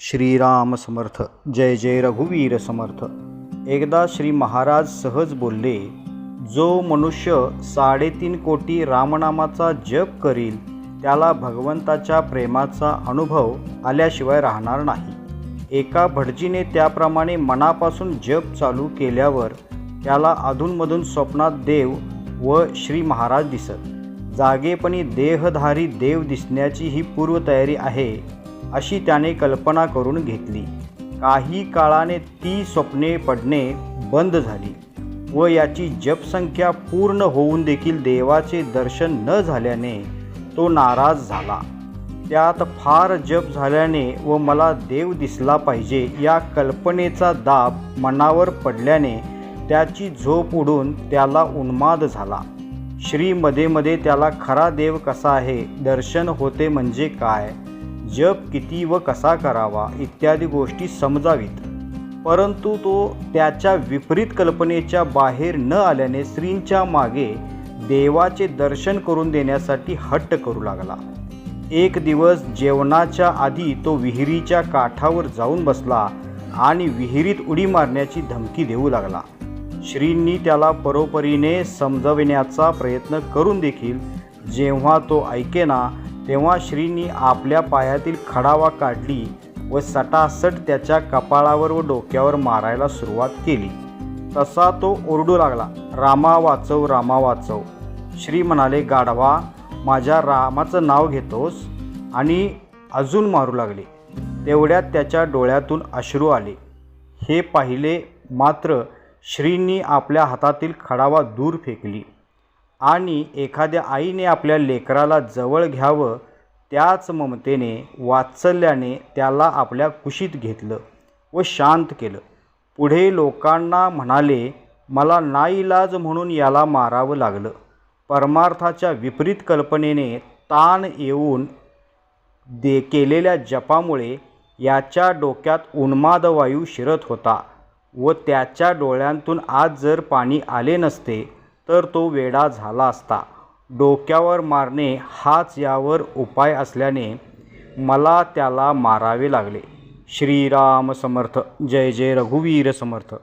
श्रीराम समर्थ जय जय रघुवीर समर्थ. एकदा श्री महाराज सहज बोलले जो मनुष्य साडेतीन कोटी रामनामाचा जप करील त्याला भगवंताच्या प्रेमाचा अनुभव आल्याशिवाय राहणार नाही. एका भटजीने त्याप्रमाणे मनापासून जप चालू केल्यावर त्याला अधूनमधून स्वप्नात देव व श्री महाराज दिसत. जागेपणी देहधारी देव दिसण्याची ही पूर्वतयारी आहे. अशी त्याने कल्पना करून घेतली. काही काळाने ती स्वप्ने पडणे बंद झाली व याची जपसंख्या पूर्ण होऊन देखील देवाचे दर्शन न झाल्याने तो नाराज झाला. त्यात फार जप झाल्याने व मला देव दिसला पाहिजे या कल्पनेचा दाब मनावर पडल्याने त्याची झोप उडून त्याला उन्माद झाला. श्री मध्ये मध्ये त्याला खरा देव कसा आहे? दर्शन होते म्हणजे काय? जप किती व कसा करावा इत्यादी गोष्टी समजावीत. परंतु तो त्याच्या विपरीत कल्पनेच्या बाहेर न आल्याने श्रींच्या मागे देवाचे दर्शन करून देण्यासाठी हट्ट करू लागला. एक दिवस जेवणाच्या आधी तो विहिरीच्या काठावर जाऊन बसला आणि विहिरीत उडी मारण्याची धमकी देऊ लागला. श्रींनी त्याला परोपरीने समजविण्याचा प्रयत्न करून देखील जेव्हा तो ऐकेना तेव्हा श्रींनी आपल्या पायातील खडावा काढली व सटासट त्याच्या कपाळावर व डोक्यावर मारायला सुरुवात केली. तसा तो ओरडू लागला रामा वाचव रामा वाचव. श्री म्हणाले गाढवा माझ्या रामाचं नाव घेतोस? आणि अजून मारू लागले. तेवढ्यात त्याच्या डोळ्यातून अश्रू आले. हे पाहिले मात्र श्रींनी आपल्या हातातील खडावा दूर फेकली. आणि एखाद्या आईने आपल्या लेकराला जवळ घ्यावं त्याच ममतेने वात्सल्याने त्याला आपल्या कुशीत घेतलं व शांत केलं. पुढे लोकांना म्हणाले मला नाईलाज म्हणून याला मारावं लागलं. परमार्थाच्या विपरीत कल्पनेने ताण येऊन दे केलेल्या जपामुळे याच्या डोक्यात उन्माद वायू शिरत होता व त्याच्या डोळ्यांतून आज जर पाणी आले नसते तर तो वेडा झाला असता. डोक्यावर मारणे हाच यावर उपाय असल्याने मला त्याला मारावे लागले. श्रीराम समर्थ. जय जय रघुवीर समर्थ.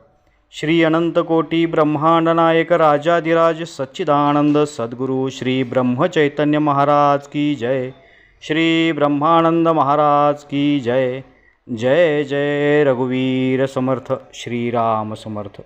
श्री अनंतकोटी ब्रह्मांड नायक राजाधिराज सच्चिदानंद सद्गुरू श्री ब्रह्मचैतन्य महाराज की जय. श्री ब्रह्मानंद महाराज की जय. जय जय रघुवीर समर्थ. श्रीराम समर्थ.